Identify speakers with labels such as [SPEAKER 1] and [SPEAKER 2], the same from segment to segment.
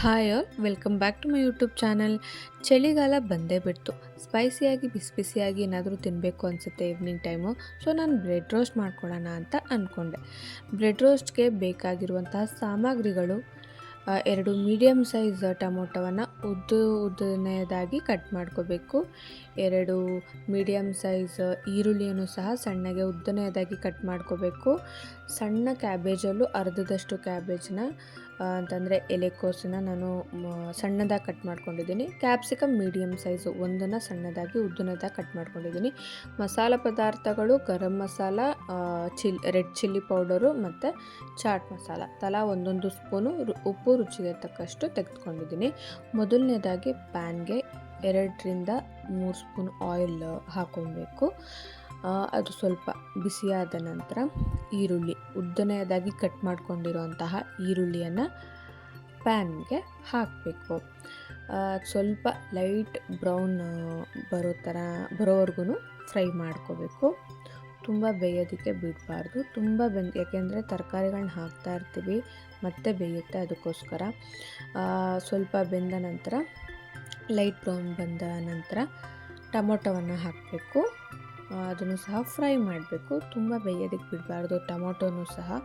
[SPEAKER 1] Hi all welcome back to my YouTube channel ಚಳಿಗಾಲ ಬಂದೇ ಬಿಡ್ತು. ಸ್ಪೈಸಿಯಾಗಿ ಬಿಸಿ ಬಿಸಿಯಾಗಿ ಏನಾದರೂ ತಿನ್ನಬೇಕು ಅನಿಸುತ್ತೆ ಈವ್ನಿಂಗ್ ಟೈಮು ಸೊ ನಾನು ಬ್ರೆಡ್ ರೋಸ್ಟ್ ಮಾಡ್ಕೊಳ್ಳೋಣ ಅಂತ ಅಂದ್ಕೊಂಡೆ ಬ್ರೆಡ್ ರೋಸ್ಟ್ಗೆ ಬೇಕಾಗಿರುವಂತಹ ಸಾಮಗ್ರಿಗಳು ಎರಡು ಮೀಡಿಯಮ್ ಸೈಜ್ ಟೊಮೊಟೊವನ್ನು ಉದ್ದ, ಉದ್ದನೆಯದಾಗಿ ಕಟ್ ಮಾಡ್ಕೋಬೇಕು. ಎರಡು ಮೀಡಿಯಮ್ ಸೈಜ್ ಈರುಳ್ಳಿಯನ್ನು ಸಹ ಸಣ್ಣಗೆ ಉದ್ದನೆಯದಾಗಿ ಕಟ್ ಮಾಡ್ಕೋಬೇಕು. ಸಣ್ಣ ಕ್ಯಾಬೇಜಲ್ಲೂ ಅರ್ಧದಷ್ಟು ಕ್ಯಾಬೇಜನ್ನ ಅಂತಂದರೆ ಎಲೆಕೋಸನ್ನ ನಾನು ಸಣ್ಣದಾಗಿ ಕಟ್ ಮಾಡ್ಕೊಂಡಿದ್ದೀನಿ. ಕ್ಯಾಪ್ಸಿಕಮ್ ಮೀಡಿಯಮ್ ಸೈಜು ಒಂದನ್ನು ಸಣ್ಣದಾಗಿ ಉದ್ದನದಾಗಿ ಕಟ್ ಮಾಡ್ಕೊಂಡಿದ್ದೀನಿ. ಮಸಾಲ ಪದಾರ್ಥಗಳು garam masala chilli, red chilli powder ಮತ್ತು ಚಾಟ್ ಮಸಾಲ. ತಲಾ ಒಂದೊಂದು ಸ್ಪೂನು ಉಪ್ಪು ರುಚಿಗೆ ತಕ್ಕಷ್ಟು ತೆಗೆದುಕೊಂಡಿದ್ದೀನಿ. ಮೊದಲನೇದಾಗಿ ಪ್ಯಾನ್ಗೆ ಎರಡರಿಂದ ಮೂರು ಸ್ಪೂನ್ ಆಯಿಲ್ ಹಾಕೊಬೇಕು. ಅದು ಸ್ವಲ್ಪ ಬಿಸಿಯಾದ ನಂತರ ಈರುಳ್ಳಿ, ಉದ್ದನೆಯದಾಗಿ ಕಟ್ ಮಾಡಿಕೊಂಡಿರುವಂತಹ ಈರುಳ್ಳಿಯನ್ನು ಪ್ಯಾನ್ಗೆ ಹಾಕಬೇಕು. ಸ್ವಲ್ಪ ಲೈಟ್ ಬ್ರೌನ್ ಬರೋ ಥರ ಬರೋವರೆಗೂ ಫ್ರೈ ಮಾಡ್ಕೋಬೇಕು. ತುಂಬ ಬೇಯೋದಕ್ಕೆ ಬಿಡಬಾರ್ದು. ತುಂಬ ಬೆಂದ, ಯಾಕೆಂದರೆ ತರಕಾರಿಗಳನ್ನ ಹಾಕ್ತಾ ಇರ್ತೀವಿ, ಮತ್ತೆ ಬೇಯುತ್ತೆ ಅದಕ್ಕೋಸ್ಕರ. ಸ್ವಲ್ಪ ಬೆಂದ ನಂತರ ಲೈಟ್ ಬ್ರೌನ್ ಬಂದ ನಂತರ ಟೊಮೊಟೊವನ್ನು ಹಾಕಬೇಕು. ಅದನ್ನು ಸಹ ಫ್ರೈ ಮಾಡಬೇಕು. ತುಂಬ ಬೇಯೋದಕ್ಕೆ ಬಿಡಬಾರ್ದು. ಟೊಮೊಟೊನೂ ಸಹ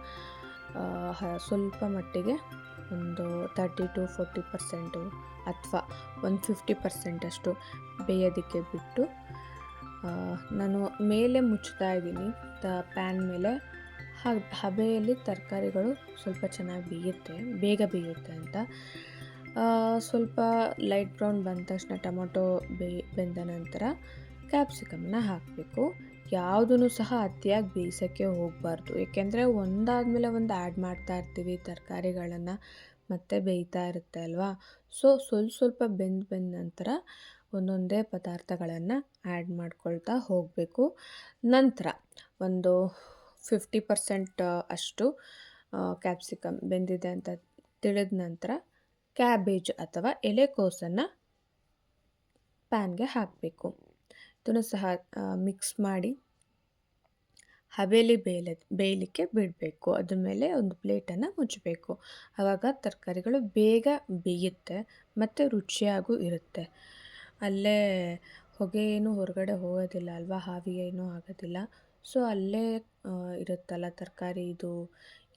[SPEAKER 1] ಸ್ವಲ್ಪ ಮಟ್ಟಿಗೆ ಒಂದು ತರ್ಟಿ ಟು ಫೋರ್ಟಿ ಪರ್ಸೆಂಟು ಅಥವಾ ಒಂದು ಫಿಫ್ಟಿ ಪರ್ಸೆಂಟಷ್ಟು ಬೇಯೋದಕ್ಕೆ ಬಿಟ್ಟು ನಾನು ಮೇಲೆ ಮುಚ್ತಾ ಇದ್ದೀನಿ. ತ ಪ್ಯಾನ್ ಮೇಲೆ ಹಬೆಯಲ್ಲಿ ತರಕಾರಿಗಳು ಸ್ವಲ್ಪ ಚೆನ್ನಾಗಿ ಬೇಯುತ್ತೆ, ಬೇಗ ಬೇಯುತ್ತೆ ಅಂತ. ಸ್ವಲ್ಪ ಲೈಟ್ ಬ್ರೌನ್ ಬಂದ ತಕ್ಷಣ ಟೊಮೊಟೊ ಬೇ, ಬೆಂದ ನಂತರ ಕ್ಯಾಪ್ಸಿಕಮ್ನ ಹಾಕಬೇಕು. ಯಾವುದೂ ಸಹ ಅತಿಯಾಗಿ ಬೇಯಿಸೋಕ್ಕೆ ಹೋಗಬಾರ್ದು. ಏಕೆಂದರೆ ಒಂದಾದಮೇಲೆ ಒಂದು ಆ್ಯಡ್ ಮಾಡ್ತಾ ಇರ್ತೀವಿ ತರಕಾರಿಗಳನ್ನು, ಮತ್ತೆ ಬೇಯ್ತಾ ಇರುತ್ತೆ ಅಲ್ವಾ? ಸೊ ಸ್ವಲ್ಪ ಸ್ವಲ್ಪ ಬೆಂದು ಬೆಂದ ನಂತರ ಒಂದೊಂದೇ ಪದಾರ್ಥಗಳನ್ನು ಆ್ಯಡ್ ಮಾಡ್ಕೊಳ್ತಾ ಹೋಗಬೇಕು. ನಂತರ ಒಂದು ಫಿಫ್ಟಿ ಪರ್ಸೆಂಟ್ ಅಷ್ಟು ಕ್ಯಾಪ್ಸಿಕಮ್ ಬೆಂದಿದೆ ಅಂತ ತಿಳಿದ ನಂತರ ಕ್ಯಾಬೇಜ್ ಅಥವಾ ಎಲೆಕೋಸನ್ನು ಪ್ಯಾನ್ಗೆ ಹಾಕಬೇಕು. ಇದನ್ನು ಸಹ ಮಿಕ್ಸ್ ಮಾಡಿ ಹಬೇಲಿ ಬೇಯಲ ಬೇಯಲಿಕ್ಕೆ ಬಿಡಬೇಕು. ಅದ್ರ ಮೇಲೆ ಒಂದು ಪ್ಲೇಟನ್ನು ಮುಚ್ಚಬೇಕು. ಆವಾಗ ತರಕಾರಿಗಳು ಬೇಗ ಬೇಯುತ್ತೆ ಮತ್ತು ರುಚಿಯಾಗೂ ಇರುತ್ತೆ. ಅಲ್ಲೇ ಹೊಗೆ ಏನು ಹೊರಗಡೆ ಹೋಗೋದಿಲ್ಲ ಅಲ್ವಾ ಹಾವಿ ಏನೂ ಆಗೋದಿಲ್ಲ. ಸೊ ಅಲ್ಲೇ ಇರುತ್ತಲ್ಲ ತರಕಾರಿ ಇದು,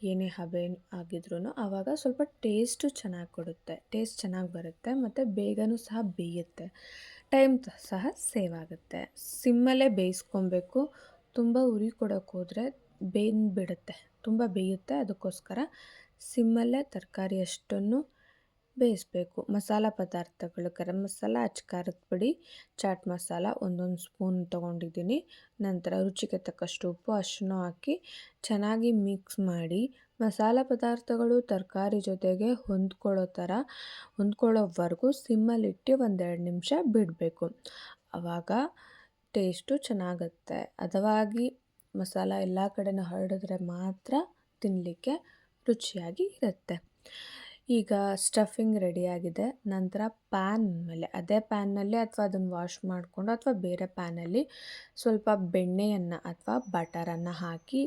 [SPEAKER 1] ಏನೇ ಹಬೆ ಆಗಿದ್ರೂ ಆವಾಗ ಸ್ವಲ್ಪ ಟೇಸ್ಟು ಚೆನ್ನಾಗಿ ಕೊಡುತ್ತೆ. ಟೇಸ್ಟ್ ಚೆನ್ನಾಗಿ ಬರುತ್ತೆ ಮತ್ತು ಬೇಗನೂ ಸಹ ಬೇಯುತ್ತೆ. ಟೈಮ್ ಸಹ ಸೇವ್ ಆಗುತ್ತೆ. ಸಿಮ್ಮಲ್ಲೇ ಬೇಯಿಸ್ಕೊಬೇಕು. ತುಂಬ ಉರಿ ಕೊಡೋಕೆ ಹೋದರೆ ಬಿಡುತ್ತೆ ತುಂಬ ಬೇಯುತ್ತೆ. ಅದಕ್ಕೋಸ್ಕರ ಸಿಮ್ಮಲ್ಲೇ ತರಕಾರಿ ಅಷ್ಟನ್ನು ಬೇಯಿಸ್ಬೇಕು. ಮಸಾಲ ಪದಾರ್ಥಗಳು, ಗರಂ ಮಸಾಲ ಅಚ್ಕಾರದ ಪುಡಿ, ಚಾಟ್ ಮಸಾಲ ಒಂದೊಂದು ಸ್ಪೂನ್ ತೊಗೊಂಡಿದ್ದೀನಿ. ನಂತರ ರುಚಿಗೆ ತಕ್ಕಷ್ಟು ಉಪ್ಪು ಅಷ್ಟನ್ನು ಹಾಕಿ ಚೆನ್ನಾಗಿ ಮಿಕ್ಸ್ ಮಾಡಿ ಮಸಾಲ ಪದಾರ್ಥಗಳು ತರಕಾರಿ ಜೊತೆಗೆ ಹೊಂದ್ಕೊಳ್ಳೋ ಥರ ಹೊಂದ್ಕೊಳ್ಳೋವರೆಗೂ ಸಿಮ್ಮಲ್ಲಿಟ್ಟು ಒಂದೆರಡು ನಿಮಿಷ ಬಿಡಬೇಕು. ಆವಾಗ ಟೇಸ್ಟು ಚೆನ್ನಾಗತ್ತೆ. ಹದವಾಗಿ ಮಸಾಲ ಎಲ್ಲ ಕಡೆನೂ ಹರಡಿದ್ರೆ ಮಾತ್ರ ತಿನ್ನಲಿಕ್ಕೆ ರುಚಿಯಾಗಿ ಇರುತ್ತೆ. ಈಗ ಸ್ಟಫಿಂಗ್ ರೆಡಿಯಾಗಿದೆ. ನಂತರ ಪ್ಯಾನ್ ಮೇಲೆ, ಅದೇ ಪ್ಯಾನ್ನಲ್ಲಿ ಅಥವಾ ಅದನ್ನು ವಾಶ್ ಮಾಡಿಕೊಂಡು ಅಥವಾ ಬೇರೆ ಪ್ಯಾನಲ್ಲಿ ಸ್ವಲ್ಪ ಬೆಣ್ಣೆಯನ್ನು ಅಥವಾ ಬಟರನ್ನು ಹಾಕಿ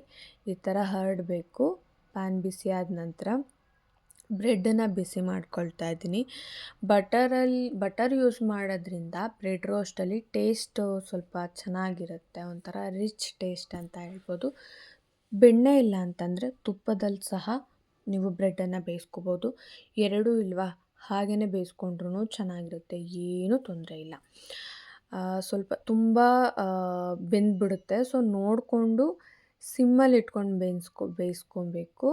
[SPEAKER 1] ಈ ಥರ ಹರಡಬೇಕು. ಪ್ಯಾನ್ ಬಿಸಿ ಆದ ನಂತರ ಬ್ರೆಡ್ಡನ್ನು ಬಿಸಿ ಮಾಡ್ಕೊಳ್ತಾ ಇದ್ದೀನಿ. ಬಟರಲ್ಲಿ, ಬಟರ್ ಯೂಸ್ ಮಾಡೋದ್ರಿಂದ ಬ್ರೆಡ್ ರೋಸ್ಟಲ್ಲಿ ಟೇಸ್ಟು ಸ್ವಲ್ಪ ಚೆನ್ನಾಗಿರುತ್ತೆ. ಒಂಥರ ರಿಚ್ ಟೇಸ್ಟ್ ಅಂತ ಹೇಳ್ಬೋದು. ಬೆಣ್ಣೆ ಇಲ್ಲ ಅಂತಂದರೆ ತುಪ್ಪದಲ್ಲಿ ಸಹ ನೀವು ಬ್ರೆಡ್ಡನ್ನು ಬೇಯಿಸ್ಕೋಬೋದು. ಎರಡೂ ಇಲ್ವಾ? ಹಾಗೆಯೇ ಬೇಯಿಸ್ಕೊಂಡ್ರೂ ಚೆನ್ನಾಗಿರುತ್ತೆ. ಏನೂ ತೊಂದರೆ ಇಲ್ಲ. ಸ್ವಲ್ಪ ತುಂಬ ಬೆಂದ್ಬಿಡುತ್ತೆ. ಸೊ ನೋಡಿಕೊಂಡು ಸಿಮ್ಮಲ್ಲಿ ಇಟ್ಕೊಂಡು ಬೇಯಿಸ್ಕೊ, ಬೇಯಿಸ್ಕೊಬೇಕು.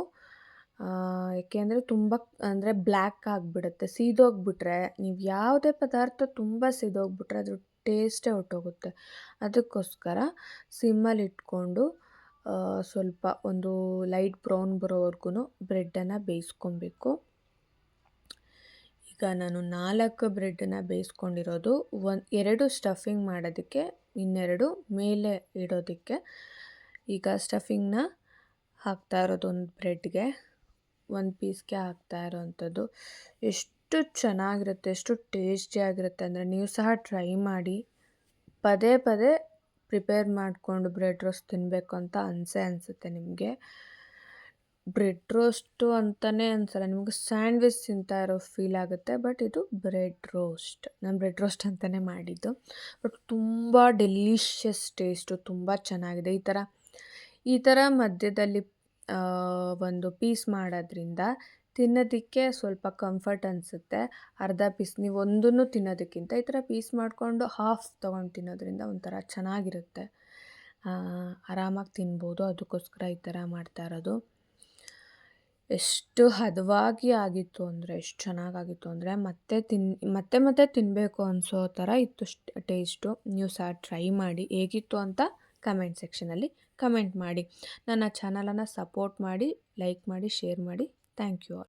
[SPEAKER 1] ಏಕೆಂದರೆ ತುಂಬ ಅಂದರೆ ಬ್ಲ್ಯಾಕ್ ಆಗಿಬಿಡುತ್ತೆ, ಸೀದೋಗ್ಬಿಟ್ರೆ ನೀವು ಯಾವುದೇ ಪದಾರ್ಥ ತುಂಬ ಸೀದೋಗ್ಬಿಟ್ರೆ ಅದ್ರ ಟೇಸ್ಟೇ ಹೊರ್ಟೋಗುತ್ತೆ. ಅದಕ್ಕೋಸ್ಕರ ಸಿಮ್ಮಲ್ಲಿ ಇಟ್ಕೊಂಡು ಸ್ವಲ್ಪ ಒಂದು ಲೈಟ್ ಬ್ರೌನ್ ಬರೋವರೆಗೂ ಬ್ರೆಡ್ಡನ್ನು ಬೇಯಿಸ್ಕೊಬೇಕು. ಈಗ ನಾನು ನಾಲ್ಕು ಬ್ರೆಡ್ಡನ್ನು ಬೇಯಿಸ್ಕೊಂಡಿರೋದು, ಒಂದು ಎರಡು ಸ್ಟಫಿಂಗ್ ಮಾಡೋದಕ್ಕೆ ಇನ್ನೆರಡು ಮೇಲೆ ಇಡೋದಕ್ಕೆ ಈಗ ಸ್ಟಫಿಂಗ್ನ ಹಾಕ್ತಾ ಇರೋದು ಒಂದು ಬ್ರೆಡ್ಗೆ ಒಂದು ಪೀಸ್ಗೆ ಹಾಕ್ತಾ ಇರೋವಂಥದ್ದು ಎಷ್ಟು ಚೆನ್ನಾಗಿರುತ್ತೆ, ಎಷ್ಟು ಟೇಸ್ಟಿ ಆಗಿರುತ್ತೆ ಅಂದರೆ ನೀವು ಸಹ ಟ್ರೈ ಮಾಡಿ. ಪದೇ ಪದೇ ಪ್ರಿಪೇರ್ ಮಾಡಿಕೊಂಡು ಬ್ರೆಡ್ ರೋಸ್ಟ್ ತಿನ್ನಬೇಕು ಅಂತ ಅನಿಸೇ ಅನಿಸುತ್ತೆ ನಿಮಗೆ. ಬ್ರೆಡ್ ರೋಸ್ಟು ಅಂತಲೇ ಅನ್ಸಲ್ಲ, ನಿಮಗೆ ಸ್ಯಾಂಡ್ವಿಚ್ ತಿಂತಾ ಇರೋ ಫೀಲ್ ಆಗುತ್ತೆ ಬಟ್ ಇದು ಬ್ರೆಡ್ ರೋಸ್ಟ್ ನಾನು ಬ್ರೆಡ್ ರೋಸ್ಟ್ ಅಂತಲೇ ಮಾಡಿದ್ದು. ಬಟ್ ತುಂಬ ಡೆಲಿಷಿಯಸ್ ಟೇಸ್ಟು ತುಂಬ ಚೆನ್ನಾಗಿದೆ. ಈ ಥರ ಈ ಥರ ಮಧ್ಯದಲ್ಲಿ ಒಂದು ಪೀಸ್ ಮಾಡೋದ್ರಿಂದ ತಿನ್ನೋದಕ್ಕೆ ಸ್ವಲ್ಪ ಕಂಫರ್ಟ್ ಅನಿಸುತ್ತೆ. ಅರ್ಧ ಪೀಸ್ ನೀವು ಒಂದನ್ನು ತಿನ್ನೋದಕ್ಕಿಂತ ಈ ಥರ ಪೀಸ್ ಮಾಡಿಕೊಂಡು ಹಾಫ್ ತೊಗೊಂಡು ತಿನ್ನೋದ್ರಿಂದ ಒಂಥರ ಚೆನ್ನಾಗಿರುತ್ತೆ. ಆರಾಮಾಗಿ ತಿನ್ಬೋದು. ಅದಕ್ಕೋಸ್ಕರ ಈ ಥರ ಮಾಡ್ತಾ ಇರೋದು. ಎಷ್ಟು ಹದವಾಗಿ ಆಗಿತ್ತು ಅಂದರೆ, ಎಷ್ಟು ಚೆನ್ನಾಗಾಗಿತ್ತು ಅಂದರೆ, ಮತ್ತೆ ತಿನ್, ಮತ್ತೆ ಮತ್ತೆ ತಿನ್ನಬೇಕು ಅನಿಸೋ ಥರ ಇತ್ತು ಟೇಸ್ಟು ನೀವು ಸಹ ಟ್ರೈ ಮಾಡಿ, ಹೇಗಿತ್ತು ಅಂತ ಕಮೆಂಟ್ ಸೆಕ್ಷನಲ್ಲಿ ಕಮೆಂಟ್ ಮಾಡಿ. ನನ್ನ ಚಾನಲನ್ನು ಸಪೋರ್ಟ್ ಮಾಡಿ ಲೈಕ್ ಮಾಡಿ ಶೇರ್ ಮಾಡಿ. Thank you all.